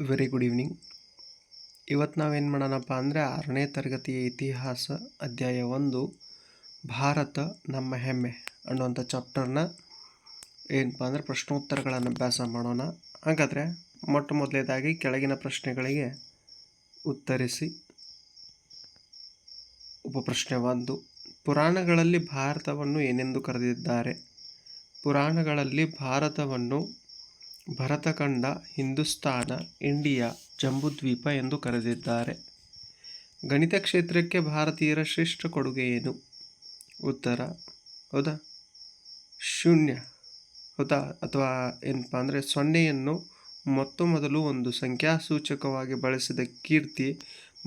Very good evening ಇವತ್ತು ನಾವೇನು ಮಾಡೋಣಪ್ಪ ಅಂದರೆ ಆರನೇ ತರಗತಿಯ ಇತಿಹಾಸ ಅಧ್ಯಾಯ ಒಂದು, ಭಾರತ ನಮ್ಮ ಹೆಮ್ಮೆ ಅನ್ನುವಂಥ ಚಾಪ್ಟರ್ನ ಏನಪ್ಪ ಅಂದರೆ ಪ್ರಶ್ನೋತ್ತರಗಳನ್ನು ಅಭ್ಯಾಸ ಮಾಡೋಣ. ಹಾಗಾದರೆ ಮೊಟ್ಟ ಮೊದಲನೇದಾಗಿ ಕೆಳಗಿನ ಪ್ರಶ್ನೆಗಳಿಗೆ ಉತ್ತರಿಸಿ. ಉಪಪ್ರಶ್ನೆ ಒಂದು, ಪುರಾಣಗಳಲ್ಲಿ ಭಾರತವನ್ನು ಏನೆಂದು ಕರೆದಿದ್ದಾರೆ? ಪುರಾಣಗಳಲ್ಲಿ ಭಾರತವನ್ನು ಭರತಖಂಡ ಹಿಂದೂಸ್ತಾನ ಇಂಡಿಯಾ, ಜಂಬುದ್ವೀಪ ಎಂದು ಕರೆದಿದ್ದಾರೆ. ಗಣಿತ ಕ್ಷೇತ್ರಕ್ಕೆ ಭಾರತೀಯರ ಶ್ರೇಷ್ಠ ಕೊಡುಗೆ ಏನು? ಉತ್ತರ, ಹೌದಾ? ಶೂನ್ಯ, ಹೌದಾ? ಅಥವಾ ಏನಪ್ಪ ಅಂದರೆ ಸೊನ್ನೆಯನ್ನು ಮೊತ್ತ ಮೊದಲು ಒಂದು ಸಂಖ್ಯಾಸೂಚಕವಾಗಿ ಬಳಸಿದ ಕೀರ್ತಿ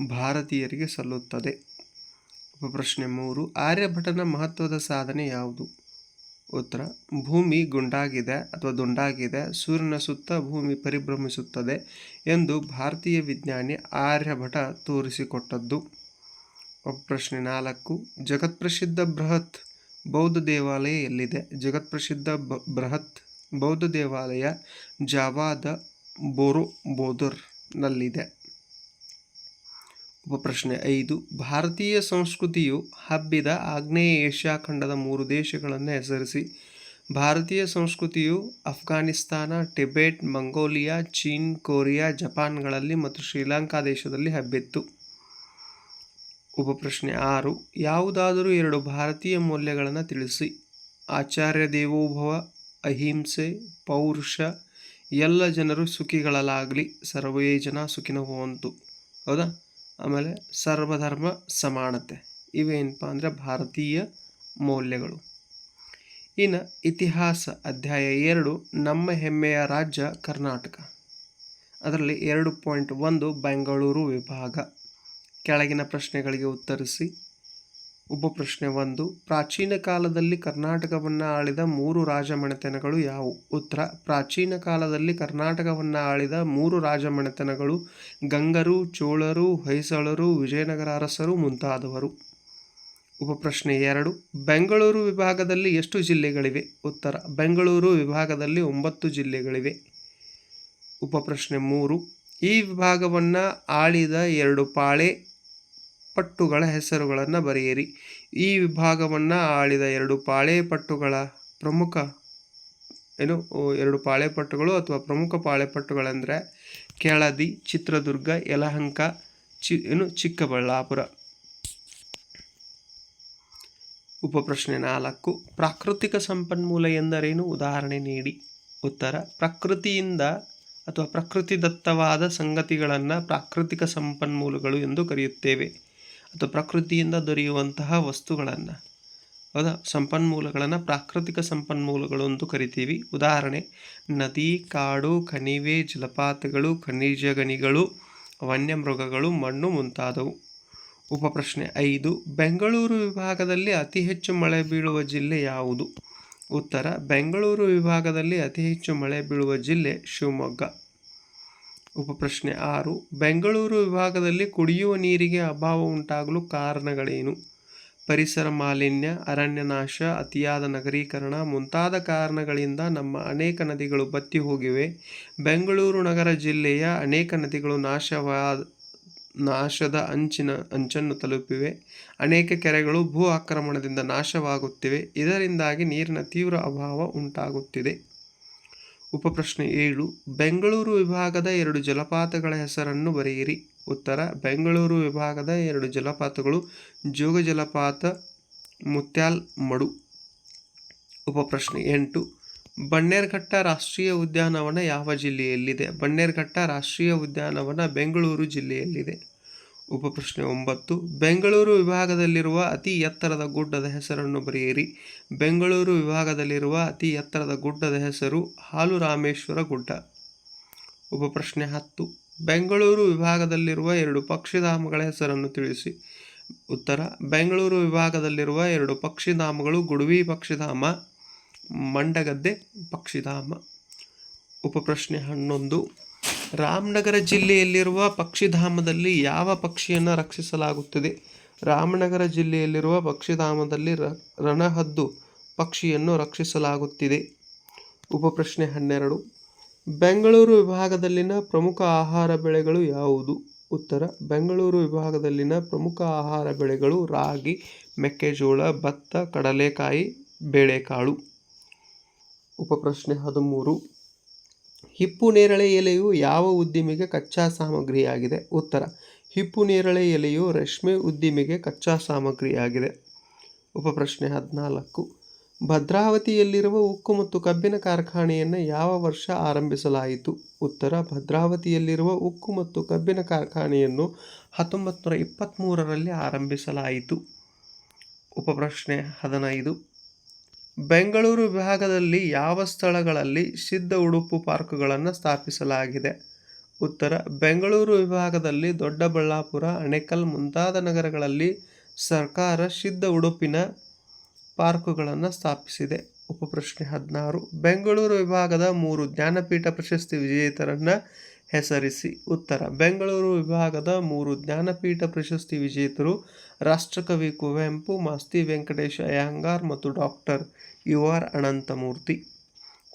ಭಾರತೀಯರಿಗೆ ಸಲ್ಲುತ್ತದೆ. ಉಪಪ್ರಶ್ನೆ ಮೂರು, ಆರ್ಯಭಟನ ಮಹತ್ವದ ಸಾಧನೆ ಯಾವುದು? ಉತ್ತರ, ಭೂಮಿ ಗುಂಡಾಗಿದೆ ಅಥವಾ ದುಂಡಾಗಿದೆ, ಸೂರ್ಯನ ಸುತ್ತ ಭೂಮಿ ಪರಿಭ್ರಮಿಸುತ್ತದೆ ಎಂದು ಭಾರತೀಯ ವಿಜ್ಞಾನಿ ಆರ್ಯಭಟ ತೋರಿಸಿಕೊಟ್ಟದ್ದು. ಪ್ರಶ್ನೆ ನಾಲ್ಕು ಜಗತ್ಪ್ರಸಿದ್ಧ ಬೃಹತ್ ಬೌದ್ಧ ದೇವಾಲಯ ಎಲ್ಲಿದೆ? ಜಗತ್ಪ್ರಸಿದ್ಧ ಬ, ಬೃಹತ್ ಬೌದ್ಧ ದೇವಾಲಯ ಜಾವಾದ ಬೋರೋ ಬೋದರ್ನಲ್ಲಿದೆ ಉಪಪ್ರಶ್ನೆ ಐದು, ಭಾರತೀಯ ಸಂಸ್ಕೃತಿಯು ಹಬ್ಬಿದ ಆಗ್ನೇಯ ಏಷ್ಯಾ ಖಂಡದ ಮೂರು ದೇಶಗಳನ್ನು ಹೆಸರಿಸಿ. ಭಾರತೀಯ ಸಂಸ್ಕೃತಿಯು ಅಫ್ಘಾನಿಸ್ತಾನ, ಟಿಬೆಟ್, ಮಂಗೋಲಿಯಾ, ಚೀನ್, ಕೊರಿಯಾ, ಜಪಾನ್ಗಳಲ್ಲಿ ಮತ್ತು ಶ್ರೀಲಂಕಾ ದೇಶದಲ್ಲಿ ಹಬ್ಬಿತ್ತು. ಉಪಪ್ರಶ್ನೆ ಆರು, ಯಾವುದಾದರೂ ಎರಡು ಭಾರತೀಯ ಮೌಲ್ಯಗಳನ್ನು ತಿಳಿಸಿ. ಆಚಾರ್ಯ ದೇವೋಭವ, ಅಹಿಂಸೆ, ಪೌರುಷ, ಎಲ್ಲ ಜನರು ಸುಖಿಗಳಲ್ಲಾಗಲಿ ಸರ್ವೇ ಜನ ಸುಖಿನ ಹೋವಂತು ಹೌದಾ? ಆಮೇಲೆ ಸರ್ವಧರ್ಮ ಸಮಾನತೆ. ಇವೇನಪ್ಪ ಅಂದರೆ ಭಾರತೀಯ ಮೌಲ್ಯಗಳು. ಇನ್ನು ಇತಿಹಾಸ ಅಧ್ಯಾಯ ಎರಡು, ನಮ್ಮ ಹೆಮ್ಮೆಯ ರಾಜ್ಯ ಕರ್ನಾಟಕ. ಅದರಲ್ಲಿ ಎರಡು ಪಾಯಿಂಟ್ ಒಂದು, ಬೆಂಗಳೂರು ವಿಭಾಗ. ಕೆಳಗಿನ ಪ್ರಶ್ನೆಗಳಿಗೆ ಉತ್ತರಿಸಿ. ಉಪಪ್ರಶ್ನೆ ಒಂದು ಪ್ರಾಚೀನ ಕಾಲದಲ್ಲಿ ಕರ್ನಾಟಕವನ್ನು ಆಳಿದ ಮೂರು ರಾಜಮನೆತನಗಳು ಯಾವುವು? ಉತ್ತರ, ಪ್ರಾಚೀನ ಕಾಲದಲ್ಲಿ ಕರ್ನಾಟಕವನ್ನು ಆಳಿದ ಮೂರು ರಾಜಮನೆತನಗಳು ಗಂಗರು, ಚೋಳರು, ಹೊಯ್ಸಳರು, ವಿಜಯನಗರ ಅರಸರು ಮುಂತಾದವರು. ಉಪಪ್ರಶ್ನೆ ಎರಡು, ಬೆಂಗಳೂರು ವಿಭಾಗದಲ್ಲಿ ಎಷ್ಟು ಜಿಲ್ಲೆಗಳಿವೆ? ಉತ್ತರ, ಬೆಂಗಳೂರು ವಿಭಾಗದಲ್ಲಿ ಒಂಬತ್ತು ಜಿಲ್ಲೆಗಳಿವೆ. ಉಪಪ್ರಶ್ನೆ ಮೂರು, ಈ ವಿಭಾಗವನ್ನು ಆಳಿದ ಎರಡು ಪಾಳೆ ಪಟ್ಟುಗಳ ಹೆಸರುಗಳನ್ನು ಬರೆಯಿರಿ. ಈ ವಿಭಾಗವನ್ನು ಆಳಿದ ಎರಡು ಪಾಳೆ ಪಟ್ಟುಗಳ ಪ್ರಮುಖ ಏನು ಎರಡು ಪಾಳೆ ಪಟ್ಟುಗಳು ಅಥವಾ ಪ್ರಮುಖ ಪಾಳೆ ಪಟ್ಟುಗಳೆಂದರೆ ಕೆಳದಿ, ಚಿತ್ರದುರ್ಗ, ಯಲಹಂಕ, ಚಿ, ಏನು, ಚಿಕ್ಕಬಳ್ಳಾಪುರ. ಉಪಪ್ರಶ್ನೆ ನಾಲ್ಕು. ಪ್ರಾಕೃತಿಕ ಸಂಪನ್ಮೂಲ ಎಂದರೇನು? ಉದಾಹರಣೆ ನೀಡಿ. ಉತ್ತರ, ಪ್ರಕೃತಿಯಿಂದ ಅಥವಾ ಪ್ರಕೃತಿದತ್ತವಾದ ಸಂಗತಿಗಳನ್ನು ಪ್ರಾಕೃತಿಕ ಸಂಪನ್ಮೂಲಗಳು ಎಂದು ಕರೆಯುತ್ತೇವೆ. ಅಥವಾ ಪ್ರಕೃತಿಯಿಂದ ದೊರೆಯುವಂತಹ ವಸ್ತುಗಳನ್ನು. ಹೌದಾ ಸಂಪನ್ಮೂಲಗಳನ್ನು, ಪ್ರಾಕೃತಿಕ ಸಂಪನ್ಮೂಲಗಳು ಎಂದು ಕರಿತೀವಿ. ಉದಾಹರಣೆ, ನದಿ, ಕಾಡು, ಕಣಿವೆ, ಜಲಪಾತಗಳು ಖನಿಜ ಗಣಿಗಳು ವನ್ಯಮೃಗಗಳು, ಮಣ್ಣು ಮುಂತಾದವು. ಉಪಪ್ರಶ್ನೆ ಐದು, ಬೆಂಗಳೂರು ವಿಭಾಗದಲ್ಲಿ ಅತಿ ಹೆಚ್ಚು ಮಳೆ ಬೀಳುವ ಜಿಲ್ಲೆ ಯಾವುದು? ಉತ್ತರ, ಬೆಂಗಳೂರು ವಿಭಾಗದಲ್ಲಿ ಅತಿ ಹೆಚ್ಚು ಮಳೆ ಬೀಳುವ ಜಿಲ್ಲೆ ಶಿವಮೊಗ್ಗ. ಉಪಪ್ರಶ್ನೆ ಆರು. ಬೆಂಗಳೂರು ವಿಭಾಗದಲ್ಲಿ ಕುಡಿಯುವ ನೀರಿಗೆ ಅಭಾವ ಉಂಟಾಗಲು ಕಾರಣಗಳೇನು? ಪರಿಸರ ಮಾಲಿನ್ಯ ಅರಣ್ಯನಾಶ ಅತಿಯಾದ ನಗರೀಕರಣ ಮುಂತಾದ ಕಾರಣಗಳಿಂದ ನಮ್ಮ ಅನೇಕ ನದಿಗಳು ಬತ್ತಿ ಹೋಗಿವೆ. ಬೆಂಗಳೂರು ನಗರ ಜಿಲ್ಲೆಯ ಅನೇಕ ನದಿಗಳು ನಾಶವಾದ ನಾಶದ ಅಂಚಿನ, ಅಂಚನ್ನು ತಲುಪಿವೆ. ಅನೇಕ ಕೆರೆಗಳು ಭೂ ಆಕ್ರಮಣದಿಂದ ನಾಶವಾಗುತ್ತಿವೆ. ಇದರಿಂದಾಗಿ ನೀರಿನ ತೀವ್ರ ಅಭಾವ ಉಂಟಾಗುತ್ತಿದೆ. ಉಪಪ್ರಶ್ನೆ ಏಳು. ಬೆಂಗಳೂರು ವಿಭಾಗದ ಎರಡು ಜಲಪಾತಗಳ ಹೆಸರನ್ನು ಬರೆಯಿರಿ. ಉತ್ತರ, ಬೆಂಗಳೂರು ವಿಭಾಗದ ಎರಡು ಜಲಪಾತಗಳು ಜೋಗ ಜಲಪಾತ, ಮುತ್ಯಾಲ್, ಮಡು. ಉಪಪ್ರಶ್ನೆ ಎಂಟು. ಬನ್ನೇರ್ಘಟ್ಟ ರಾಷ್ಟ್ರೀಯ ಉದ್ಯಾನವನ ಯಾವ ಜಿಲ್ಲೆಯಲ್ಲಿದೆ? ಬನ್ನೇರ್ಘಟ್ಟ ರಾಷ್ಟ್ರೀಯ ಉದ್ಯಾನವನ ಬೆಂಗಳೂರು ಜಿಲ್ಲೆಯಲ್ಲಿದೆ. ಉಪಪ್ರಶ್ನೆ ಒಂಬತ್ತು. ಬೆಂಗಳೂರು ವಿಭಾಗದಲ್ಲಿರುವ ಅತಿ ಎತ್ತರದ ಗುಡ್ಡದ ಹೆಸರನ್ನು ಬರೆಯಿರಿ. ಬೆಂಗಳೂರು ವಿಭಾಗದಲ್ಲಿರುವ ಅತಿ ಎತ್ತರದ ಗುಡ್ಡದ ಹೆಸರು ಹಾಲು ರಾಮೇಶ್ವರ ಗುಡ್ಡ. ಉಪಪ್ರಶ್ನೆ ಹತ್ತು. ಬೆಂಗಳೂರು ವಿಭಾಗದಲ್ಲಿರುವ ಎರಡು ಪಕ್ಷಿಧಾಮಗಳ ಹೆಸರನ್ನು ತಿಳಿಸಿ. ಉತ್ತರ. ಬೆಂಗಳೂರು ವಿಭಾಗದಲ್ಲಿರುವ ಎರಡು ಪಕ್ಷಿಧಾಮಗಳು ಗುಡುವಿ ಪಕ್ಷಿಧಾಮ, ಮಂಡಗದ್ದೆ ಪಕ್ಷಿಧಾಮ. ಉಪಪ್ರಶ್ನೆ ಹನ್ನೊಂದು. ರಾಮನಗರ ಜಿಲ್ಲೆಯಲ್ಲಿರುವ ಪಕ್ಷಿಧಾಮದಲ್ಲಿ ಯಾವ ಪಕ್ಷಿಯನ್ನು ರಕ್ಷಿಸಲಾಗುತ್ತದೆ? ರಾಮನಗರ ಜಿಲ್ಲೆಯಲ್ಲಿರುವ ಪಕ್ಷಿಧಾಮದಲ್ಲಿ ರ, ರಣಹದ್ದು ಪಕ್ಷಿಯನ್ನು ರಕ್ಷಿಸಲಾಗುತ್ತಿದೆ. ಉಪಪ್ರಶ್ನೆ ಹನ್ನೆರಡು. ಬೆಂಗಳೂರು ವಿಭಾಗದಲ್ಲಿನ ಪ್ರಮುಖ ಆಹಾರ ಬೆಳೆಗಳು ಯಾವುದು? ಉತ್ತರ, ಬೆಂಗಳೂರು ವಿಭಾಗದಲ್ಲಿನ ಪ್ರಮುಖ ಆಹಾರ ಬೆಳೆಗಳು ರಾಗಿ, ಮೆಕ್ಕೆಜೋಳ, ಭತ್ತ, ಕಡಲೆಕಾಯಿ, ಬೇಳೆಕಾಳು. ಉಪಪ್ರಶ್ನೆ ಹದಿಮೂರು. ಹಿಪ್ಪು ನೇರಳೆ ಎಲೆಯು ಯಾವ ಉದ್ದಿಮೆಗೆ ಕಚ್ಚಾ ಸಾಮಗ್ರಿಯಾಗಿದೆ? ಉತ್ತರ. ಹಿಪ್ಪು ನೇರಳೆ ಎಲೆಯು ರೇಷ್ಮೆ ಉದ್ದಿಮೆಗೆ ಕಚ್ಚಾ ಸಾಮಗ್ರಿಯಾಗಿದೆ. ಉಪಪ್ರಶ್ನೆ ಹದಿನಾಲ್ಕು. ಭದ್ರಾವತಿಯಲ್ಲಿರುವ ಉಕ್ಕು ಮತ್ತು ಕಬ್ಬಿನ ಕಾರ್ಖಾನೆಯನ್ನು ಯಾವ ವರ್ಷ ಆರಂಭಿಸಲಾಯಿತು? ಉತ್ತರ. ಭದ್ರಾವತಿಯಲ್ಲಿರುವ ಉಕ್ಕು ಮತ್ತು ಕಬ್ಬಿನ ಕಾರ್ಖಾನೆಯನ್ನು ಹತ್ತೊಂಬತ್ತು ನೂರ ಇಪ್ಪತ್ತ್ಮೂರರಲ್ಲಿ ಆರಂಭಿಸಲಾಯಿತು. ಉಪಪ್ರಶ್ನೆ ಹದಿನೈದು. ಬೆಂಗಳೂರು ವಿಭಾಗದಲ್ಲಿ ಯಾವ ಸ್ಥಳಗಳಲ್ಲಿ ಸಿದ್ಧ ಉಡುಪು ಪಾರ್ಕ್ಗಳನ್ನು ಸ್ಥಾಪಿಸಲಾಗಿದೆ? ಉತ್ತರ, ಬೆಂಗಳೂರು ವಿಭಾಗದಲ್ಲಿ ದೊಡ್ಡಬಳ್ಳಾಪುರ, ಅಣೆಕಲ್ ಮುಂತಾದ ನಗರಗಳಲ್ಲಿ ಸರ್ಕಾರ ಸಿದ್ಧ ಉಡುಪಿನ ಪಾರ್ಕುಗಳನ್ನು ಸ್ಥಾಪಿಸಿದೆ. ಉಪಪ್ರಶ್ನೆ ಹದಿನಾರು, ಬೆಂಗಳೂರು ವಿಭಾಗದ ಮೂರು ಜ್ಞಾನಪೀಠ ಪ್ರಶಸ್ತಿ ವಿಜೇತರನ್ನು ಹೆಸರಿಸಿ. ಉತ್ತರ, ಬೆಂಗಳೂರು ವಿಭಾಗದ ಮೂರು ಜ್ಞಾನಪೀಠ ಪ್ರಶಸ್ತಿ ವಿಜೇತರು ರಾಷ್ಟ್ರಕವಿ ಕುವೆಂಪು ಮಾಸ್ತಿ ವೆಂಕಟೇಶ ಅಯ್ಯಂಗಾರ್ ಮತ್ತು ಡಾಕ್ಟರ್ ಯು ಆರ್ ಅನಂತಮೂರ್ತಿ.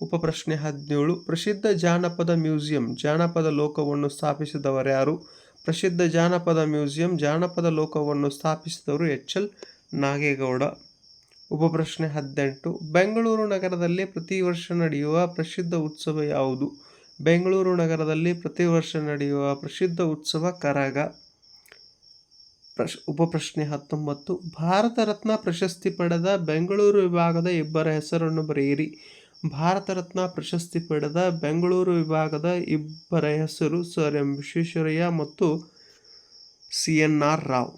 ಉಪಪ್ರಶ್ನೆ ಹದಿನೇಳು. ಪ್ರಸಿದ್ಧ ಜಾನಪದ ಮ್ಯೂಸಿಯಂ, ಜಾನಪದ ಲೋಕವನ್ನು ಸ್ಥಾಪಿಸಿದವರ್ಯಾರು ಪ್ರಸಿದ್ಧ ಜಾನಪದ ಮ್ಯೂಸಿಯಂ, ಜಾನಪದ ಲೋಕವನ್ನು ಸ್ಥಾಪಿಸಿದವರು ಎಚ್ ಎಲ್ ನಾಗೇಗೌಡ. ಉಪಪ್ರಶ್ನೆ ಹದಿನೆಂಟು. ಬೆಂಗಳೂರು ನಗರದಲ್ಲಿ ಪ್ರತಿ ವರ್ಷ ನಡೆಯುವ ಪ್ರಸಿದ್ಧ ಉತ್ಸವ ಯಾವುದು? ಬೆಂಗಳೂರು ನಗರದಲ್ಲಿ ಪ್ರತಿ ವರ್ಷ ನಡೆಯುವ ಪ್ರಸಿದ್ಧ ಉತ್ಸವ ಕರಗ. ಪ್ರಶ್, ಉಪಪ್ರಶ್ನೆ ಹತ್ತೊಂಬತ್ತು. ಭಾರತ ರತ್ನ ಪ್ರಶಸ್ತಿ ಪಡೆದ ಬೆಂಗಳೂರು ವಿಭಾಗದ ಇಬ್ಬರ ಹೆಸರನ್ನು ಬರೆಯಿರಿ. ಭಾರತ ರತ್ನ ಪ್ರಶಸ್ತಿ ಪಡೆದ ಬೆಂಗಳೂರು ವಿಭಾಗದ ಇಬ್ಬರ ಹೆಸರು ಸರ್ ಎಂ ವಿಶ್ವೇಶ್ವರಯ್ಯ ಮತ್ತು ಸಿ ಎನ್ ಆರ್ ರಾವ್.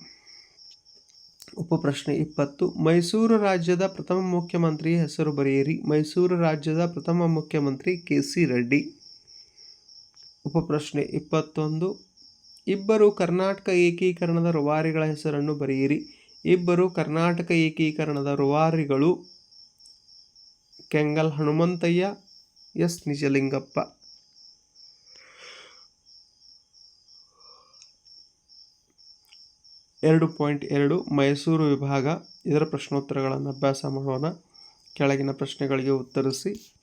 ಉಪಪ್ರಶ್ನೆ ಇಪ್ಪತ್ತು. ಮೈಸೂರು ರಾಜ್ಯದ ಪ್ರಥಮ ಮುಖ್ಯಮಂತ್ರಿ ಹೆಸರು ಬರೆಯಿರಿ. ಮೈಸೂರು ರಾಜ್ಯದ ಪ್ರಥಮ ಮುಖ್ಯಮಂತ್ರಿ ಕೆ ಸಿ ರೆಡ್ಡಿ. ಉಪಪ್ರಶ್ನೆ ಇಪ್ಪತ್ತೊಂದು. ಇಬ್ಬರು ಕರ್ನಾಟಕ ಏಕೀಕರಣದ ರುವಾರಿಗಳ ಹೆಸರನ್ನು ಬರೆಯಿರಿ. ಇಬ್ಬರು ಕರ್ನಾಟಕ ಏಕೀಕರಣದ ರುವಾರಿಗಳು ಕೆಂಗಲ್ ಹನುಮಂತಯ್ಯ, ಎಸ್. ನಿಜಲಿಂಗಪ್ಪ. ಎರಡು ಪಾಯಿಂಟ್ ಎರಡು, ಮೈಸೂರು ವಿಭಾಗ. ಇದರ ಪ್ರಶ್ನೋತ್ತರಗಳನ್ನು ಅಭ್ಯಾಸ ಮಾಡೋಣ. ಕೆಳಗಿನ ಪ್ರಶ್ನೆಗಳಿಗೆ ಉತ್ತರಿಸಿ.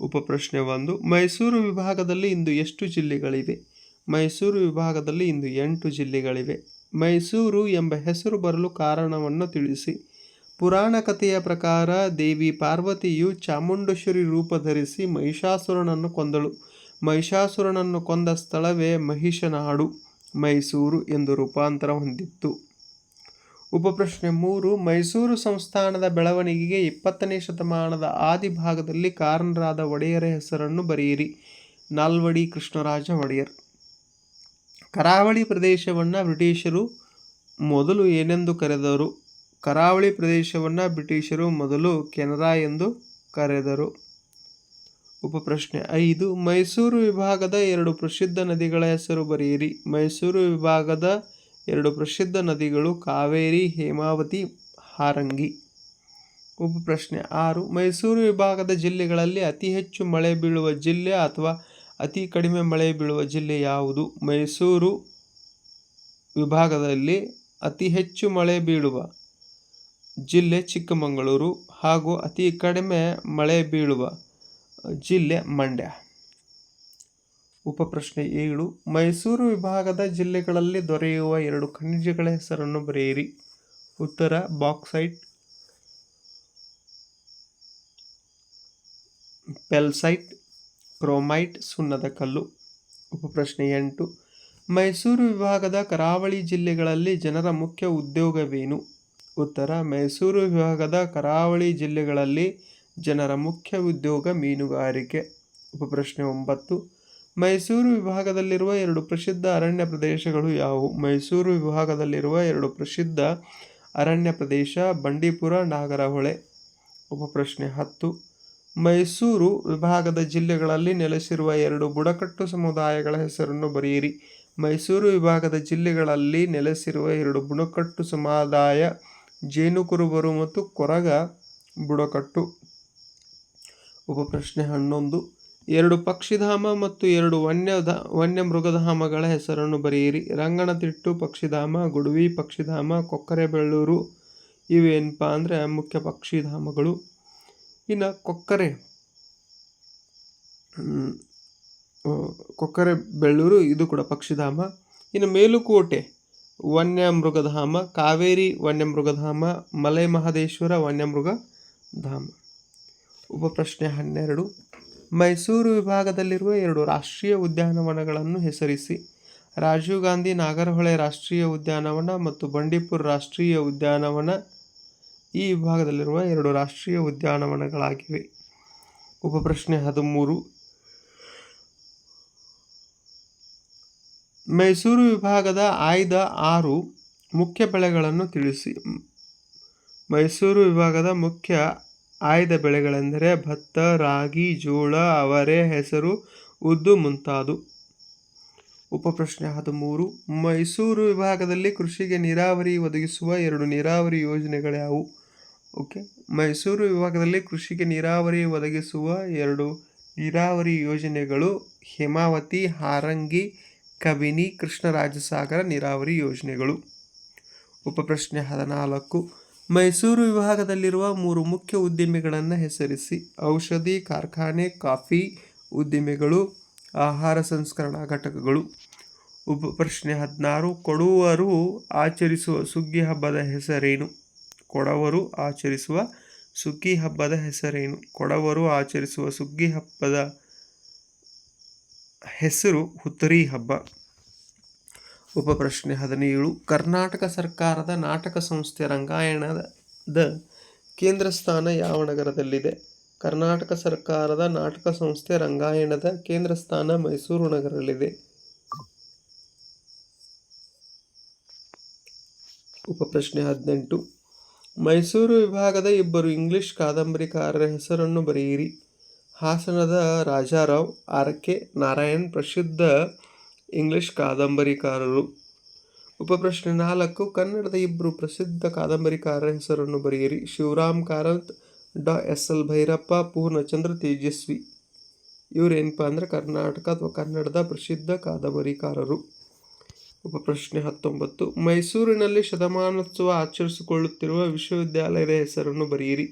ಉಪಪ್ರಶ್ನೆ ಒಂದು, ಮೈಸೂರು ವಿಭಾಗದಲ್ಲಿ ಇಂದು ಎಷ್ಟು ಜಿಲ್ಲೆಗಳಿವೆ? ಮೈಸೂರು ವಿಭಾಗದಲ್ಲಿ ಇಂದು ಎಂಟು ಜಿಲ್ಲೆಗಳಿವೆ. ಮೈಸೂರು ಎಂಬ ಹೆಸರು ಬರಲು ಕಾರಣವನ್ನು ತಿಳಿಸಿ. ಪುರಾಣ ಕಥೆಯ ಪ್ರಕಾರ ದೇವಿ ಪಾರ್ವತಿಯು ಚಾಮುಂಡೇಶ್ವರಿ ರೂಪ ಧರಿಸಿ ಮಹಿಷಾಸುರನನ್ನು ಕೊಂದಳು. ಮಹಿಷಾಸುರನನ್ನು ಕೊಂದ ಸ್ಥಳವೇ ಮಹಿಷನಾಡು, ಮೈಸೂರು ಎಂದು ರೂಪಾಂತರ ಹೊಂದಿತ್ತು. ಉಪಪ್ರಶ್ನೆ ಮೂರು, ಮೈಸೂರು ಸಂಸ್ಥಾನದ ಬೆಳವಣಿಗೆಗೆ ಇಪ್ಪತ್ತನೇ ಶತಮಾನದ ಆದಿ ಭಾಗದಲ್ಲಿ ಕಾರಣರಾದ ಒಡೆಯರ ಹೆಸರನ್ನು ಬರೆಯಿರಿ. ನಾಲ್ವಡಿ ಕೃಷ್ಣರಾಜ ಒಡೆಯರ್. ಕರಾವಳಿ ಪ್ರದೇಶವನ್ನು ಬ್ರಿಟಿಷರು ಮೊದಲು ಏನೆಂದು ಕರೆದರು? ಕರಾವಳಿ ಪ್ರದೇಶವನ್ನು ಬ್ರಿಟಿಷರು ಮೊದಲು ಕೆನರಾ ಎಂದು ಕರೆದರು. ಉಪಪ್ರಶ್ನೆ ಐದು. ಮೈಸೂರು ವಿಭಾಗದ ಎರಡು ಪ್ರಸಿದ್ಧ ನದಿಗಳ ಹೆಸರು ಬರೆಯಿರಿ. ಮೈಸೂರು ವಿಭಾಗದ ಎರಡು ಪ್ರಸಿದ್ಧ ನದಿಗಳು ಕಾವೇರಿ, ಹೇಮಾವತಿ, ಹಾರಂಗಿ. ಉಪಪ್ರಶ್ನೆ ಆರು. ಮೈಸೂರು ವಿಭಾಗದ ಜಿಲ್ಲೆಗಳಲ್ಲಿ ಅತಿ ಹೆಚ್ಚು ಮಳೆ ಬೀಳುವ ಜಿಲ್ಲೆ ಅಥವಾ ಅತಿ ಕಡಿಮೆ ಮಳೆ ಬೀಳುವ ಜಿಲ್ಲೆ ಯಾವುದು? ಮೈಸೂರು ವಿಭಾಗದಲ್ಲಿ ಅತಿ ಹೆಚ್ಚು ಮಳೆ ಬೀಳುವ ಜಿಲ್ಲೆ ಚಿಕ್ಕಮಗಳೂರು ಹಾಗೂ ಅತಿ ಕಡಿಮೆ ಮಳೆ ಬೀಳುವ ಜಿಲ್ಲೆ ಮಂಡ್ಯ. ಉಪಪ್ರಶ್ನೆ ಏಳು. ಮೈಸೂರು ವಿಭಾಗದ ಜಿಲ್ಲೆಗಳಲ್ಲಿ ದೊರೆಯುವ ಎರಡು ಖನಿಜಗಳ ಹೆಸರನ್ನು ಬರೆಯಿರಿ. ಉತ್ತರ ಬಾಕ್ಸೈಟ್ ಪೆಲ್ಸೈಟ್ ಕ್ರೋಮೈಟ್ ಸುಣ್ಣದ ಕಲ್ಲು. ಉಪಪ್ರಶ್ನೆ ಎಂಟು. ಮೈಸೂರು ವಿಭಾಗದ ಕರಾವಳಿ ಜಿಲ್ಲೆಗಳಲ್ಲಿ ಜನರ ಮುಖ್ಯ ಉದ್ಯೋಗವೇನು? ಉತ್ತರ, ಮೈಸೂರು ವಿಭಾಗದ ಕರಾವಳಿ ಜಿಲ್ಲೆಗಳಲ್ಲಿ ಜನರ ಮುಖ್ಯ ಉದ್ಯೋಗ ಮೀನುಗಾರಿಕೆ. ಉಪಪ್ರಶ್ನೆ ಒಂಬತ್ತು. ಮೈಸೂರು ವಿಭಾಗದಲ್ಲಿರುವ ಎರಡು ಪ್ರಸಿದ್ಧ ಅರಣ್ಯ ಪ್ರದೇಶಗಳು ಯಾವುವು? ಮೈಸೂರು ವಿಭಾಗದಲ್ಲಿರುವ ಎರಡು ಪ್ರಸಿದ್ಧ ಅರಣ್ಯ ಪ್ರದೇಶ ಬಂಡೀಪುರ, ನಾಗರಹೊಳೆ. ಉಪಪ್ರಶ್ನೆ ಹತ್ತು. ಮೈಸೂರು ವಿಭಾಗದ ಜಿಲ್ಲೆಗಳಲ್ಲಿ ನೆಲೆಸಿರುವ ಎರಡು ಬುಡಕಟ್ಟು ಸಮುದಾಯಗಳ ಹೆಸರನ್ನು ಬರೆಯಿರಿ. ಮೈಸೂರು ವಿಭಾಗದ ಜಿಲ್ಲೆಗಳಲ್ಲಿ ನೆಲೆಸಿರುವ ಎರಡು ಬುಡಕಟ್ಟು ಸಮುದಾಯ ಜೇನುಕುರುಬರು ಮತ್ತು ಕೊರಗ ಬುಡಕಟ್ಟು. ಉಪಪ್ರಶ್ನೆ ಹನ್ನೊಂದು. ಎರಡು ಪಕ್ಷಿಧಾಮ ಮತ್ತು ಎರಡು ವನ್ಯ ಮೃಗಧಾಮಗಳ ಹೆಸರನ್ನು ಬರೆಯಿರಿ. ರಂಗನತಿಟ್ಟು ಪಕ್ಷಿಧಾಮ, ಗುಡುವಿ ಪಕ್ಷಿಧಾಮ, ಕೊಕ್ಕರೆಬೆಳ್ಳೂರು ಇವೇನಪ್ಪ ಅಂದರೆ ಮುಖ್ಯ ಪಕ್ಷಿಧಾಮಗಳು. ಇನ್ನು ಕೊಕ್ಕರೆ. ಕೊಕ್ಕರೆ ಬೆಳ್ಳೂರು, ಇದು ಕೂಡ ಪಕ್ಷಿಧಾಮ. ಇನ್ನು ಮೇಲುಕೋಟೆ ವನ್ಯ ಮೃಗಧಾಮ ಕಾವೇರಿ ವನ್ಯ ಮೃಗಧಾಮ ಮಲೆ ಮಹದೇಶ್ವರ ವನ್ಯಮೃಗ ಧಾಮ ಉಪಪ್ರಶ್ನೆ ಹನ್ನೆರಡು. ಮೈಸೂರು ವಿಭಾಗದಲ್ಲಿರುವ ಎರಡು ರಾಷ್ಟ್ರೀಯ ಉದ್ಯಾನವನಗಳನ್ನು ಹೆಸರಿಸಿ. ರಾಜೀವ್ ಗಾಂಧಿ ನಾಗರಹೊಳೆ ರಾಷ್ಟ್ರೀಯ ಉದ್ಯಾನವನ ಮತ್ತು ಬಂಡೀಪುರ ರಾಷ್ಟ್ರೀಯ ಉದ್ಯಾನವನ ಈ ವಿಭಾಗದಲ್ಲಿರುವ ಎರಡು ರಾಷ್ಟ್ರೀಯ ಉದ್ಯಾನವನಗಳಾಗಿವೆ. ಉಪಪ್ರಶ್ನೆ ಹದಿಮೂರು. ಮೈಸೂರು ವಿಭಾಗದ ಆಯ್ದ ಆರು ಮುಖ್ಯ ಬೆಳೆಗಳನ್ನು ತಿಳಿಸಿ. ಮೈಸೂರು ವಿಭಾಗದ ಮುಖ್ಯ ಆಯ್ದ ಬೆಳೆಗಳೆಂದರೆ ಭತ್ತ, ರಾಗಿ, ಜೋಳ, ಅವರೆ, ಹೆಸರು, ಉದ್ದು ಮುಂತಾದು. ಉಪಪ್ರಶ್ನೆ ಹದಿಮೂರು. ಮೈಸೂರು ವಿಭಾಗದಲ್ಲಿ ಕೃಷಿಗೆ ನೀರಾವರಿ ಒದಗಿಸುವ ಎರಡು ನೀರಾವರಿ ಯೋಜನೆಗಳ್ಯಾವು ಓಕೆ ಮೈಸೂರು ವಿಭಾಗದಲ್ಲಿ ಕೃಷಿಗೆ ನೀರಾವರಿ ಒದಗಿಸುವ ಎರಡು ನೀರಾವರಿ ಯೋಜನೆಗಳು ಹೇಮಾವತಿ, ಹಾರಂಗಿ, ಕಬಿನಿ, ಕೃಷ್ಣರಾಜಸಾಗರ ನೀರಾವರಿ ಯೋಜನೆಗಳು. ಉಪಪ್ರಶ್ನೆ ಹದಿನಾಲ್ಕು. ಮೈಸೂರು ವಿಭಾಗದಲ್ಲಿರುವ ಮೂರು ಮುಖ್ಯ ಉದ್ದಿಮೆಗಳನ್ನು ಹೆಸರಿಸಿ. ಔಷಧಿ, ಕಾರ್ಖಾನೆ, ಕಾಫಿ ಉದ್ದಿಮೆಗಳು, ಆಹಾರ ಸಂಸ್ಕರಣಾ ಘಟಕಗಳು. ಉಪಪ್ರಶ್ನೆ ಹದಿನಾರು. ಕೊಡುವರು ಆಚರಿಸುವ ಸುಗ್ಗಿ ಹಬ್ಬದ ಹೆಸರೇನು? ಕೊಡವರು ಆಚರಿಸುವ ಸುಗ್ಗಿ ಹಬ್ಬದ ಹೆಸರೇನು? ಕೊಡವರು ಆಚರಿಸುವ ಸುಗ್ಗಿ ಹಬ್ಬದ ಹೆಸರು ಹುತ್ತರಿ ಹಬ್ಬ. ಉಪಪ್ರಶ್ನೆ ಹದಿನೇಳು. ಕರ್ನಾಟಕ ಸರ್ಕಾರದ ನಾಟಕ ಸಂಸ್ಥೆ ರಂಗಾಯಣದ ಕೇಂದ್ರ ಸ್ಥಾನ ಯಾವ ನಗರದಲ್ಲಿದೆ? ಕರ್ನಾಟಕ ಸರ್ಕಾರದ ನಾಟಕ ಸಂಸ್ಥೆ ರಂಗಾಯಣದ ಕೇಂದ್ರ ಸ್ಥಾನ ಮೈಸೂರು ನಗರದಲ್ಲಿದೆ. ಉಪಪ್ರಶ್ನೆ ಹದಿನೆಂಟು. ಮೈಸೂರು ವಿಭಾಗದ ಇಬ್ಬರು ಇಂಗ್ಲಿಷ್ ಕಾದಂಬರಿಕಾರರ ಹೆಸರನ್ನು ಬರೆಯಿರಿ. ಹಾಸನದ ರಾಜಾರಾವ್, ಆರ್. ಕೆ. ನಾರಾಯಣ್ ಪ್ರಸಿದ್ಧ ಇಂಗ್ಲಿಷ್ ಕಾದಂಬರಿಕಾರರು. ಉಪಪ್ರಶ್ನೆ ನಾಲ್ಕು, ಕನ್ನಡದ ಇಬ್ಬರು ಪ್ರಸಿದ್ಧ ಕಾದಂಬರಿಕಾರರ ಹೆಸರನ್ನು ಬರೆಯಿರಿ. ಶಿವರಾಮ್ ಕಾರಂತ್, ಡಾ. ಎಸ್. ಎಲ್. ಭೈರಪ್ಪ ಪೂರ್ಣಚಂದ್ರ ತೇಜಸ್ವಿ. ಇವರೇನಪ್ಪ ಅಂದರೆ ಕರ್ನಾಟಕ ಅಥವಾ ಕನ್ನಡದ ಪ್ರಸಿದ್ಧ ಕಾದಂಬರಿಕಾರರು. ಉಪಪ್ರಶ್ನೆ ಹತ್ತೊಂಬತ್ತು. ಮೈಸೂರಿನಲ್ಲಿ ಶತಮಾನೋತ್ಸವ ಆಚರಿಸಿಕೊಳ್ಳುತ್ತಿರುವ ವಿಶ್ವವಿದ್ಯಾಲಯದ ಹೆಸರನ್ನು ಬರೆಯಿರಿ.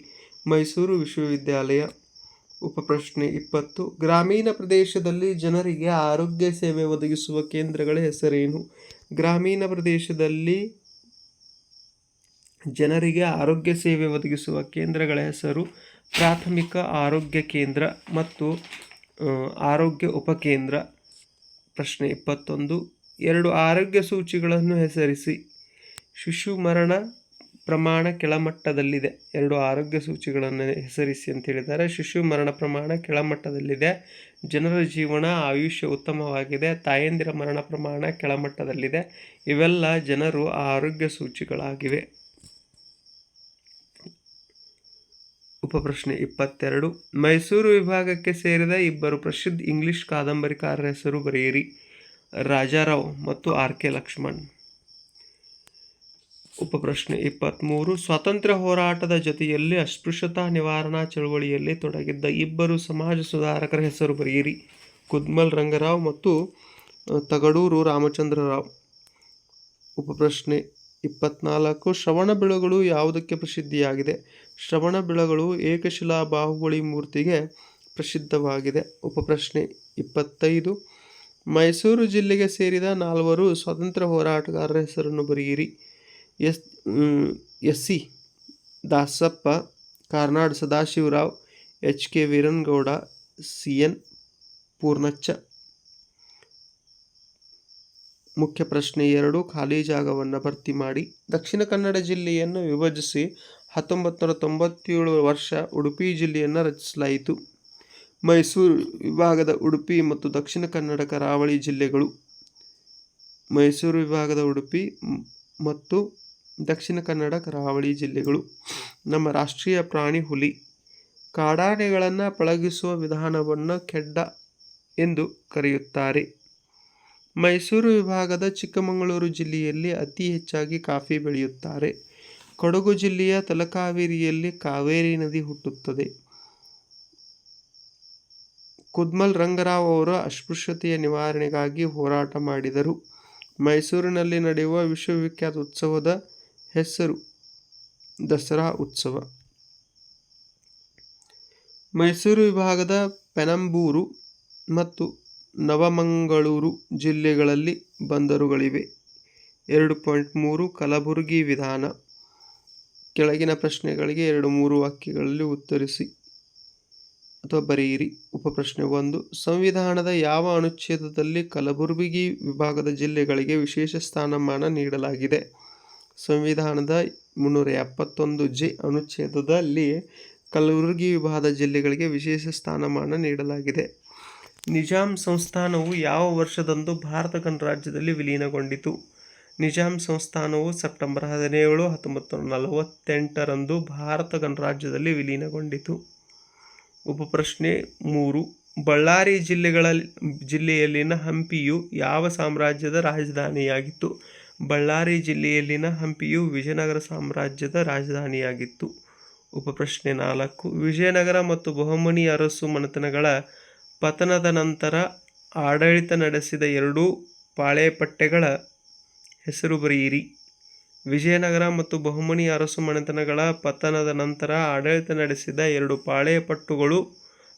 ಮೈಸೂರು ವಿಶ್ವವಿದ್ಯಾಲಯ. ಉಪಪ್ರಶ್ನೆ ಇಪ್ಪತ್ತು. ಗ್ರಾಮೀಣ ಪ್ರದೇಶದಲ್ಲಿ ಜನರಿಗೆ ಆರೋಗ್ಯ ಸೇವೆ ಒದಗಿಸುವ ಕೇಂದ್ರಗಳ ಹೆಸರೇನು? ಗ್ರಾಮೀಣ ಪ್ರದೇಶದಲ್ಲಿ ಜನರಿಗೆ ಆರೋಗ್ಯ ಸೇವೆ ಒದಗಿಸುವ ಕೇಂದ್ರಗಳ ಹೆಸರು ಪ್ರಾಥಮಿಕ ಆರೋಗ್ಯ ಕೇಂದ್ರ ಮತ್ತು ಆರೋಗ್ಯ ಉಪಕೇಂದ್ರ ಪ್ರಶ್ನೆ ಇಪ್ಪತ್ತೊಂದು. ಎರಡು ಆರೋಗ್ಯ ಸೂಚಿಗಳನ್ನು ಹೆಸರಿಸಿ. ಶಿಶು ಮರಣ ಪ್ರಮಾಣ ಕೆಳಮಟ್ಟದಲ್ಲಿದೆ. ಎರಡು ಆರೋಗ್ಯ ಸೂಚಿಗಳನ್ನು ಹೆಸರಿಸಿ ಅಂತ ಹೇಳಿದ್ದಾರೆ. ಶಿಶು ಮರಣ ಪ್ರಮಾಣ ಕೆಳಮಟ್ಟದಲ್ಲಿದೆ. ಜನರ ಜೀವನ, ಆಯುಷ್ಯ ಉತ್ತಮವಾಗಿದೆ. ತಾಯಂದಿರ ಮರಣ ಪ್ರಮಾಣ ಕೆಳಮಟ್ಟದಲ್ಲಿದೆ. ಇವೆಲ್ಲ ಜನರು ಆರೋಗ್ಯ ಸೂಚಿಗಳಾಗಿವೆ. ಉಪಪ್ರಶ್ನೆ ಇಪ್ಪತ್ತೆರಡು. ಮೈಸೂರು ವಿಭಾಗಕ್ಕೆ ಸೇರಿದ ಇಬ್ಬರು ಪ್ರಸಿದ್ಧ ಇಂಗ್ಲಿಷ್ ಕಾದಂಬರಿಕಾರರ ಹೆಸರು ಬರೆಯಿರಿ. ರಾಜಾರಾವ್ ಮತ್ತು ಆರ್ ಕೆ ಲಕ್ಷ್ಮಣ್. ಉಪಪ್ರಶ್ನೆ ಇಪ್ಪತ್ತ್ಮೂರು ಸ್ವಾತಂತ್ರ್ಯ ಹೋರಾಟದ ಜೊತೆಯಲ್ಲಿ ಅಸ್ಪೃಶ್ಯತಾ ನಿವಾರಣಾ ಚಳವಳಿಯಲ್ಲಿ ತೊಡಗಿದ್ದ ಇಬ್ಬರು ಸಮಾಜ ಸುಧಾರಕರ ಹೆಸರು ಬರೆಯಿರಿ. ಕುದ್ಮಲ್ ರಂಗರಾವ್ ಮತ್ತು ತಗಡೂರು ರಾಮಚಂದ್ರರಾವ್. ಉಪಪ್ರಶ್ನೆ ಇಪ್ಪತ್ನಾಲ್ಕು. ಶ್ರವಣ ಬೆಳಗಳು ಯಾವುದಕ್ಕೆ ಪ್ರಸಿದ್ಧಿಯಾಗಿದೆ? ಶ್ರವಣ ಬೆಳಗಳು ಏಕಶಿಲಾ ಬಾಹುಬಲಿ ಮೂರ್ತಿಗೆ ಪ್ರಸಿದ್ಧವಾಗಿದೆ. ಉಪಪ್ರಶ್ನೆ ಇಪ್ಪತ್ತೈದು. ಮೈಸೂರು ಜಿಲ್ಲೆಗೆ ಸೇರಿದ ನಾಲ್ವರು ಸ್ವಾತಂತ್ರ್ಯ ಹೋರಾಟಗಾರರ ಹೆಸರನ್ನು ಬರೆಯಿರಿ. S S C, Dasappa, Karnad, Sadashivrao, H K Veerangowda, C N Poonacha. ಮುಖ್ಯ ಪ್ರಶ್ನೆ ಎರಡು, ಖಾಲಿ ಜಾಗವನ್ನು ಭರ್ತಿ ಮಾಡಿ. ದಕ್ಷಿಣ ಕನ್ನಡ ಜಿಲ್ಲೆಯನ್ನು ವಿಭಜಿಸಿ ಹತ್ತೊಂಬತ್ತು ನೂರ ತೊಂಬತ್ತೇಳು ವರ್ಷ ಉಡುಪಿ ಜಿಲ್ಲೆಯನ್ನು ರಚಿಸಲಾಯಿತು. ಮೈಸೂರು ವಿಭಾಗದ ಉಡುಪಿ ಮತ್ತು ದಕ್ಷಿಣ ಕನ್ನಡ ಕರಾವಳಿ ಜಿಲ್ಲೆಗಳು. ಮೈಸೂರು ವಿಭಾಗದ ಉಡುಪಿ ಮತ್ತು ದಕ್ಷಿಣ ಕನ್ನಡ ಕರಾವಳಿ ಜಿಲ್ಲೆಗಳು. ನಮ್ಮ ರಾಷ್ಟ್ರೀಯ ಪ್ರಾಣಿ ಹುಲಿ. ಕಾಡಾನೆಗಳನ್ನು ಪಳಗಿಸುವ ವಿಧಾನವನ್ನು ಕೆಡ್ಡ ಎಂದು ಕರೆಯುತ್ತಾರೆ. ಮೈಸೂರು ವಿಭಾಗದ ಚಿಕ್ಕಮಗಳೂರು ಜಿಲ್ಲೆಯಲ್ಲಿ ಅತಿ ಹೆಚ್ಚಾಗಿ ಕಾಫಿ ಬೆಳೆಯುತ್ತಾರೆ. ಕೊಡಗು ಜಿಲ್ಲೆಯ ತಲಕಾವೇರಿಯಲ್ಲಿ ಕಾವೇರಿ ನದಿ ಹುಟ್ಟುತ್ತದೆ. ಕುದ್ಮಲ್ ರಂಗರಾವ್ ಅವರು ಅಸ್ಪೃಶ್ಯತೆಯ ನಿವಾರಣೆಗಾಗಿ ಹೋರಾಟ ಮಾಡಿದರು. ಮೈಸೂರಿನಲ್ಲಿ ನಡೆಯುವ ವಿಶ್ವವಿಖ್ಯಾತ ಉತ್ಸವದ ಹೆಸರು ದಸರಾ ಉತ್ಸವ. ಮೈಸೂರು ವಿಭಾಗದ ಪೆನಂಬೂರು ಮತ್ತು ನವಮಂಗಳೂರು ಜಿಲ್ಲೆಗಳಲ್ಲಿ ಬಂದರುಗಳಿವೆ. ಎರಡು ಪಾಯಿಂಟ್ ಮೂರು ಕಲಬುರಗಿ ವಿಧಾನ. ಕೆಳಗಿನ ಪ್ರಶ್ನೆಗಳಿಗೆ ಎರಡು ಮೂರು ವಾಕ್ಯಗಳಲ್ಲಿ ಉತ್ತರಿಸಿ. ಅಥವಾ ಬರೆಯಿರಿ. ಉಪಪ್ರಶ್ನೆ ಒಂದು. ಸಂವಿಧಾನದ ಯಾವ ಅನುಚ್ಛೇದದಲ್ಲಿ ಕಲಬುರಗಿ ವಿಭಾಗದ ಜಿಲ್ಲೆಗಳಿಗೆ ವಿಶೇಷ ಸ್ಥಾನಮಾನ ನೀಡಲಾಗಿದೆ? ಸಂವಿಧಾನದ ಮುನ್ನೂರ ಎಪ್ಪತ್ತೊಂದು ಜೆ ಅನುಚ್ಛೇದದಲ್ಲಿ ಕಲಬುರಗಿ ವಿಭಾಗದ ಜಿಲ್ಲೆಗಳಿಗೆ ವಿಶೇಷ ಸ್ಥಾನಮಾನ ನೀಡಲಾಗಿದೆ. ನಿಜಾಂ ಸಂಸ್ಥಾನವು ಯಾವ ವರ್ಷದಂದು ಭಾರತ ಗಣರಾಜ್ಯದಲ್ಲಿ ವಿಲೀನಗೊಂಡಿತು? ನಿಜಾಮ್ ಸಂಸ್ಥಾನವು ಸೆಪ್ಟೆಂಬರ್ ಹದಿನೇಳು, ಹತ್ತೊಂಬತ್ತು ನಲವತ್ತೆಂಟರಂದು ಭಾರತ ಗಣರಾಜ್ಯದಲ್ಲಿ ವಿಲೀನಗೊಂಡಿತು. ಉಪಪ್ರಶ್ನೆ ಮೂರು. ಬಳ್ಳಾರಿ ಜಿಲ್ಲೆಗಳ ಜಿಲ್ಲೆಯಲ್ಲಿನ ಹಂಪಿಯು ಯಾವ ಸಾಮ್ರಾಜ್ಯದ ರಾಜಧಾನಿಯಾಗಿತ್ತು? ಬಳ್ಳಾರಿ ಜಿಲ್ಲೆಯಲ್ಲಿನ ಹಂಪಿಯು ವಿಜಯನಗರ ಸಾಮ್ರಾಜ್ಯದ ರಾಜಧಾನಿಯಾಗಿತ್ತು. ಉಪಪ್ರಶ್ನೆ ನಾಲ್ಕು. ವಿಜಯನಗರ ಮತ್ತು ಬಹುಮನಿ ಅರಸು ಮನೆತನಗಳ ಪತನದ ನಂತರ ಆಡಳಿತ ನಡೆಸಿದ ಎರಡೂ ಪಾಳೆಪಟ್ಟೆಗಳ ಹೆಸರು ಬರೆಯಿರಿ. ವಿಜಯನಗರ ಮತ್ತು ಬಹುಮನಿ ಅರಸು ಮನೆತನಗಳ ಪತನದ ನಂತರ ಆಡಳಿತ ನಡೆಸಿದ ಎರಡು ಪಾಳೆಯಪಟ್ಟುಗಳು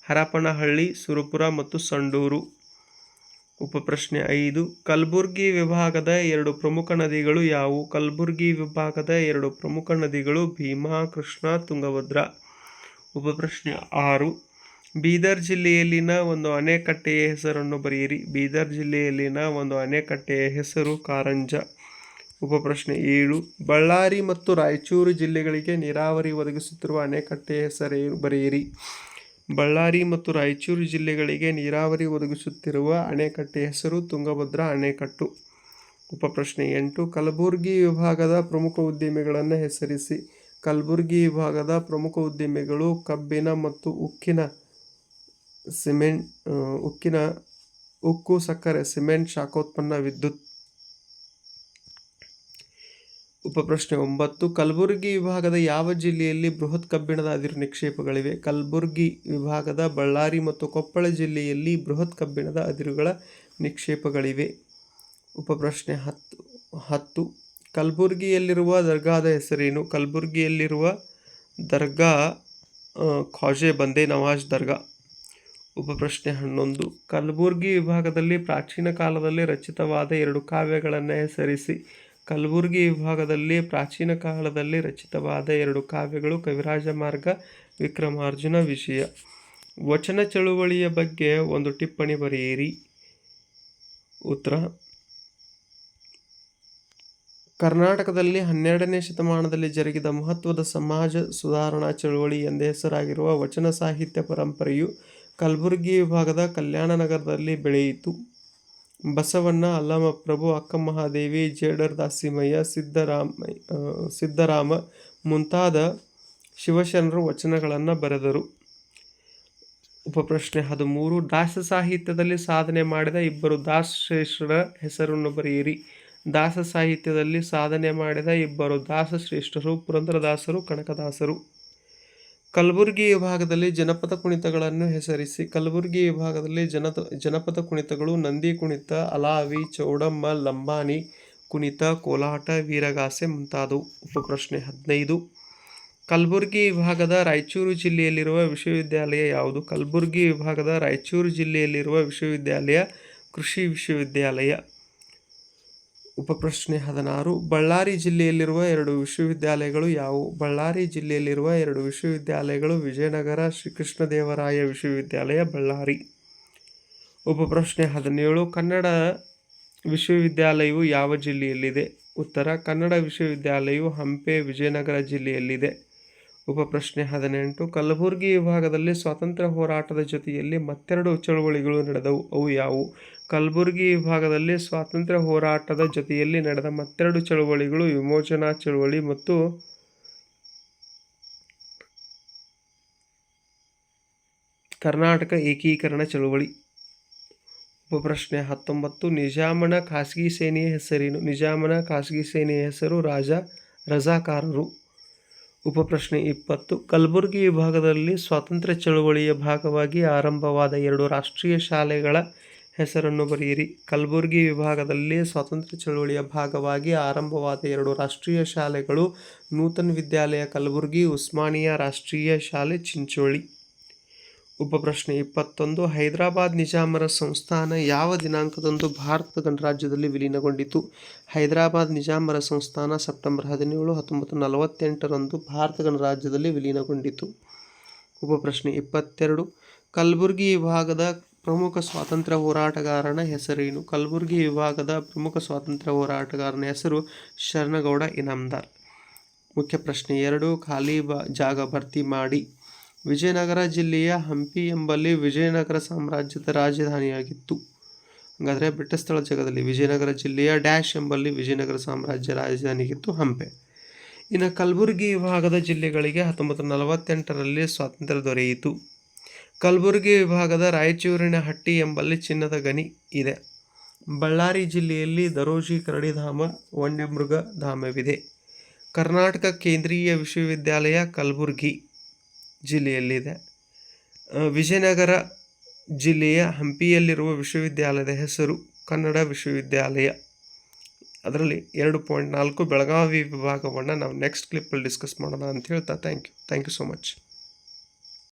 ಹರಪನಹಳ್ಳಿ, ಸುರಪುರ ಮತ್ತು ಸಂಡೂರು. ಉಪಪ್ರಶ್ನೆ ಐದು. ಕಲಬುರ್ಗಿ ವಿಭಾಗದ ಎರಡು ಪ್ರಮುಖ ನದಿಗಳು ಯಾವುವು? ಕಲಬುರ್ಗಿ ವಿಭಾಗದ ಎರಡು ಪ್ರಮುಖ ನದಿಗಳು ಭೀಮಾ, ಕೃಷ್ಣ, ತುಂಗಭದ್ರಾ. ಉಪಪ್ರಶ್ನೆ ಆರು. ಬೀದರ್ ಜಿಲ್ಲೆಯಲ್ಲಿನ ಒಂದು ಅಣೆಕಟ್ಟೆಯ ಹೆಸರನ್ನು ಬರೆಯಿರಿ. ಬೀದರ್ ಜಿಲ್ಲೆಯಲ್ಲಿನ ಒಂದು ಅಣೆಕಟ್ಟೆಯ ಹೆಸರು ಕಾರಂಜ. ಉಪಪ್ರಶ್ನೆ ಏಳು. ಬಳ್ಳಾರಿ ಮತ್ತು ರಾಯಚೂರು ಜಿಲ್ಲೆಗಳಿಗೆ ನೀರಾವರಿ ಒದಗಿಸುತ್ತಿರುವ ಅಣೆಕಟ್ಟೆಯ ಹೆಸರೇನು ಬರೆಯಿರಿ. ಬಳ್ಳಾರಿ ಮತ್ತು ರಾಯಚೂರು ಜಿಲ್ಲೆಗಳಿಗೆ ನೀರಾವರಿ ಒದಗಿಸುತ್ತಿರುವ ಅಣೆಕಟ್ಟೆ ಹೆಸರು ತುಂಗಭದ್ರಾ ಅಣೆಕಟ್ಟು. ಉಪಪ್ರಶ್ನೆ ಎಂಟು. ಕಲಬುರಗಿ ವಿಭಾಗದ ಪ್ರಮುಖ ಉದ್ದಿಮೆಗಳನ್ನು ಹೆಸರಿಸಿ. ಕಲಬುರಗಿ ವಿಭಾಗದ ಪ್ರಮುಖ ಉದ್ದಿಮೆಗಳು ಕಬ್ಬಿನ ಮತ್ತು ಉಕ್ಕಿನ ಸಿಮೆಂಟ್ ಉಕ್ಕಿನ, ಉಕ್ಕು, ಸಕ್ಕರೆ, ಸಿಮೆಂಟ್, ಶಾಖೋತ್ಪನ್ನ, ವಿದ್ಯುತ್. ಉಪಪ್ರಶ್ನೆ ಒಂಬತ್ತು. ಕಲಬುರಗಿ ವಿಭಾಗದ ಯಾವ ಜಿಲ್ಲೆಯಲ್ಲಿ ಬೃಹತ್ ಕಬ್ಬಿಣದ ಅದಿರು ನಿಕ್ಷೇಪಗಳಿವೆ? ಕಲಬುರಗಿ ವಿಭಾಗದ ಬಳ್ಳಾರಿ ಮತ್ತು ಕೊಪ್ಪಳ ಜಿಲ್ಲೆಯಲ್ಲಿ ಬೃಹತ್ ಕಬ್ಬಿಣದ ಅದಿರುಗಳ ನಿಕ್ಷೇಪಗಳಿವೆ. ಉಪಪ್ರಶ್ನೆ ಹತ್ತು ಹತ್ತು. ಕಲಬುರಗಿಯಲ್ಲಿರುವ ದರ್ಗಾದ ಹೆಸರೇನು? ಕಲಬುರಗಿಯಲ್ಲಿರುವ ದರ್ಗಾ ಖಾಜೆ ಬಂದೆ ನವಾಜ್ ದರ್ಗಾ. ಉಪಪ್ರಶ್ನೆ ಹನ್ನೊಂದು. ಕಲಬುರಗಿ ವಿಭಾಗದಲ್ಲಿ ಪ್ರಾಚೀನ ಕಾಲದಲ್ಲಿ ರಚಿತವಾದ ಎರಡು ಕಾವ್ಯಗಳನ್ನು ಹೆಸರಿಸಿ ಕಲಬುರ್ಗಿ ವಿಭಾಗದಲ್ಲಿ ಪ್ರಾಚೀನ ಕಾಲದಲ್ಲಿ ರಚಿತವಾದ ಎರಡು ಕಾವ್ಯಗಳು ಕವಿರಾಜ ಮಾರ್ಗ, ವಿಕ್ರಮಾರ್ಜುನ ವಿಷಯ. ವಚನ ಚಳುವಳಿಯ ಬಗ್ಗೆ ಒಂದು ಟಿಪ್ಪಣಿ ಬರೆಯಿರಿ. ಉತ್ತರ. ಕರ್ನಾಟಕದಲ್ಲಿ ಹನ್ನೆರಡನೇ ಶತಮಾನದಲ್ಲಿ ಜರುಗಿದ ಮಹತ್ವದ ಸಮಾಜ ಸುಧಾರಣಾ ಚಳುವಳಿ ಎಂದೇ ಹೆಸರಾಗಿರುವ ವಚನ ಸಾಹಿತ್ಯ ಪರಂಪರೆಯು ಕಲಬುರಗಿ ವಿಭಾಗದ ಕಲ್ಯಾಣನಗರದಲ್ಲಿ ಬೆಳೆಯಿತು. ಬಸವಣ್ಣ, ಅಲ್ಲಮಪ್ರಭು, ಅಕ್ಕಮಹಾದೇವಿ ಜೇಡರ್ ದಾಸಿಮಯ್ಯ ಸಿದ್ದರಾಮ ಸಿದ್ದರಾಮ ಮುಂತಾದ ಶಿವಶರಣರು ವಚನಗಳನ್ನು ಬರೆದರು. ಉಪಪ್ರಶ್ನೆ ಹದಿಮೂರು. ದಾಸ ಸಾಹಿತ್ಯದಲ್ಲಿ ಸಾಧನೆ ಮಾಡಿದ ಇಬ್ಬರು ದಾಸಶ್ರೇಷ್ಠರ ಹೆಸರನ್ನು ಬರೆಯಿರಿ. ದಾಸ ಸಾಹಿತ್ಯದಲ್ಲಿ ಸಾಧನೆ ಮಾಡಿದ ಇಬ್ಬರು ದಾಸಶ್ರೇಷ್ಠರು, ಪುರಂದರದಾಸರು, ಕನಕದಾಸರು. ಕಲಬುರಗಿ ವಿಭಾಗದಲ್ಲಿ ಜನಪದ ಕುಣಿತಗಳನ್ನು ಹೆಸರಿಸಿ, ಕಲಬುರಗಿ ವಿಭಾಗದಲ್ಲಿ ಜನ ಜನಪದ ಕುಣಿತಗಳು ನಂದಿ ಕುಣಿತ, ಅಲಾವಿ, ಚೌಡಮ್ಮ, ಲಂಬಾಣಿ ಕುಣಿತ, ಕೋಲಾಟ, ವೀರಗಾಸೆ ಮುಂತಾದವು. ಉಪಪ್ರಶ್ನೆ ಹದಿನೈದು. ಕಲಬುರಗಿ ವಿಭಾಗದ ರಾಯಚೂರು ಜಿಲ್ಲೆಯಲ್ಲಿರುವ ವಿಶ್ವವಿದ್ಯಾಲಯ ಯಾವುದು? ಕಲಬುರಗಿ ವಿಭಾಗದ ರಾಯಚೂರು ಜಿಲ್ಲೆಯಲ್ಲಿರುವ ವಿಶ್ವವಿದ್ಯಾಲಯ ಕೃಷಿ ವಿಶ್ವವಿದ್ಯಾಲಯ. ಉಪಪ್ರಶ್ನೆ ಹದಿನಾರು. ಬಳ್ಳಾರಿ ಜಿಲ್ಲೆಯಲ್ಲಿರುವ ಎರಡು ವಿಶ್ವವಿದ್ಯಾಲಯಗಳು ಯಾವುವು? ಬಳ್ಳಾರಿ ಜಿಲ್ಲೆಯಲ್ಲಿರುವ ಎರಡು ವಿಶ್ವವಿದ್ಯಾಲಯಗಳು ವಿಜಯನಗರ ಶ್ರೀಕೃಷ್ಣದೇವರಾಯ ವಿಶ್ವವಿದ್ಯಾಲಯ, ಬಳ್ಳಾರಿ. ಉಪಪ್ರಶ್ನೆ ಹದಿನೇಳು. ಕನ್ನಡ ವಿಶ್ವವಿದ್ಯಾಲಯವು ಯಾವ ಜಿಲ್ಲೆಯಲ್ಲಿದೆ? ಉತ್ತರ, ಕನ್ನಡ ವಿಶ್ವವಿದ್ಯಾಲಯವು ಹಂಪೆ, ವಿಜಯನಗರ ಜಿಲ್ಲೆಯಲ್ಲಿದೆ. ಉಪಪ್ರಶ್ನೆ ಹದಿನೆಂಟು. ಕಲಬುರಗಿ ವಿಭಾಗದಲ್ಲಿ ಸ್ವಾತಂತ್ರ್ಯ ಹೋರಾಟದ ಜೊತೆಯಲ್ಲಿ ಮತ್ತೆರಡು ಚಳುವಳಿಗಳು ನಡೆದವು. ಅವು ಯಾವುವು? ಕಲಬುರಗಿ ವಿಭಾಗದಲ್ಲಿ ಸ್ವಾತಂತ್ರ್ಯ ಹೋರಾಟದ ಜೊತೆಯಲ್ಲಿ ನಡೆದ ಮತ್ತೆರಡು ಚಳುವಳಿಗಳು, ವಿಮೋಚನಾ ಚಳುವಳಿ ಮತ್ತು ಕರ್ನಾಟಕ ಏಕೀಕರಣ ಚಳುವಳಿ. ಉಪಪ್ರಶ್ನೆ ಹತ್ತೊಂಬತ್ತು, ನಿಜಾಮನ ಖಾಸಗಿ ಸೇನೆಯ ಹೆಸರೇನು? ನಿಜಾಮನ ಖಾಸಗಿ ಸೇನೆಯ ಹೆಸರು ರಾಜ ರಜಾಕಾರರು. ಉಪಪ್ರಶ್ನೆ ಇಪ್ಪತ್ತು, ಕಲಬುರಗಿ ವಿಭಾಗದಲ್ಲಿ ಸ್ವಾತಂತ್ರ್ಯ ಚಳುವಳಿಯ ಭಾಗವಾಗಿ ಆರಂಭವಾದ ಎರಡು ರಾಷ್ಟ್ರೀಯ ಶಾಲೆಗಳ ಹೆಸರನ್ನು ಬರೆಯಿರಿ. ಕಲಬುರಗಿ ವಿಭಾಗದಲ್ಲಿ ಸ್ವಾತಂತ್ರ್ಯ ಚಳುವಳಿಯ ಭಾಗವಾಗಿ ಆರಂಭವಾದ ಎರಡು ರಾಷ್ಟ್ರೀಯ ಶಾಲೆಗಳು ನೂತನ ವಿದ್ಯಾಲಯ ಕಲಬುರಗಿ, ಉಸ್ಮಾನಿಯಾ ರಾಷ್ಟ್ರೀಯ ಶಾಲೆ ಚಿಂಚೋಳಿ. ಉಪಪ್ರಶ್ನೆ ಇಪ್ಪತ್ತೊಂದು. ಹೈದರಾಬಾದ್ ನಿಜಾಮರ ಸಂಸ್ಥಾನ ಯಾವ ದಿನಾಂಕದಂದು ಭಾರತ ಗಣರಾಜ್ಯದಲ್ಲಿ ವಿಲೀನಗೊಂಡಿತು? ಹೈದರಾಬಾದ್ ನಿಜಾಮರ ಸಂಸ್ಥಾನ ಸೆಪ್ಟೆಂಬರ್ ಹದಿನೇಳು, ಹತ್ತೊಂಬತ್ತು ನಲವತ್ತೆಂಟರಂದು ಭಾರತ ಗಣರಾಜ್ಯದಲ್ಲಿ ವಿಲೀನಗೊಂಡಿತು. ಉಪಪ್ರಶ್ನೆ ಇಪ್ಪತ್ತೆರಡು. ಕಲಬುರಗಿ ವಿಭಾಗದ ಪ್ರಮುಖ ಸ್ವಾತಂತ್ರ್ಯ ಹೋರಾಟಗಾರನ ಹೆಸರೇನು? ಕಲಬುರಗಿ ವಿಭಾಗದ ಪ್ರಮುಖ ಸ್ವಾತಂತ್ರ್ಯ ಹೋರಾಟಗಾರನ ಹೆಸರು ಶರಣಗೌಡ ಇನಾಮದಾರ್. ಮುಖ್ಯ ಪ್ರಶ್ನೆ, ಎರಡು ಖಾಲಿ ಬ, ಜಾಗ ಭರ್ತಿ ಮಾಡಿ. ವಿಜಯನಗರ ಜಿಲ್ಲೆಯ ಹಂಪಿ ಎಂಬಲ್ಲಿ ವಿಜಯನಗರ ಸಾಮ್ರಾಜ್ಯದ ರಾಜಧಾನಿಯಾಗಿತ್ತು. ಹಾಗಾದರೆ ಬೆಟ್ಟಸ್ಥಳ ಜಾಗದಲ್ಲಿ ವಿಜಯನಗರ ಜಿಲ್ಲೆಯ ಡ್ಯಾಶ್ ಎಂಬಲ್ಲಿ ವಿಜಯನಗರ ಸಾಮ್ರಾಜ್ಯ ರಾಜಧಾನಿಗಿತ್ತು ಹಂಪೆ. ಇನ್ನು ಕಲಬುರಗಿ ವಿಭಾಗದ ಜಿಲ್ಲೆಗಳಿಗೆ ಹತ್ತೊಂಬತ್ತು ನಲವತ್ತೆಂಟರಲ್ಲಿ ಸ್ವಾತಂತ್ರ್ಯ ದೊರೆಯಿತು. ಕಲಬುರಗಿ ವಿಭಾಗದ ರಾಯಚೂರಿನ ಹಟ್ಟಿ ಎಂಬಲ್ಲಿ ಚಿನ್ನದ ಗಣಿ ಇದೆ. ಬಳ್ಳಾರಿ ಜಿಲ್ಲೆಯಲ್ಲಿ ದರೋಜಿ ಕರಡಿಧಾಮ, ವನ್ಯಮೃಗ ಧಾಮವಿದೆ. ಕರ್ನಾಟಕ ಕೇಂದ್ರೀಯ ವಿಶ್ವವಿದ್ಯಾಲಯ ಕಲಬುರಗಿ ಜಿಲ್ಲೆಯಲ್ಲಿದೆ. ವಿಜಯನಗರ ಜಿಲ್ಲೆಯ ಹಂಪಿಯಲ್ಲಿರುವ ವಿಶ್ವವಿದ್ಯಾಲಯದ ಹೆಸರು ಕನ್ನಡ ವಿಶ್ವವಿದ್ಯಾಲಯ. ಅದರಲ್ಲಿ ಎರಡು ಪಾಯಿಂಟ್ ನಾಲ್ಕು ಬೆಳಗಾವಿ ವಿಭಾಗವನ್ನು ನಾವು ನೆಕ್ಸ್ಟ್ ಕ್ಲಿಪ್ಪಲ್ಲಿ ಡಿಸ್ಕಸ್ ಮಾಡೋಣ ಅಂತ ಹೇಳ್ತಾ thank you. Thank you so much.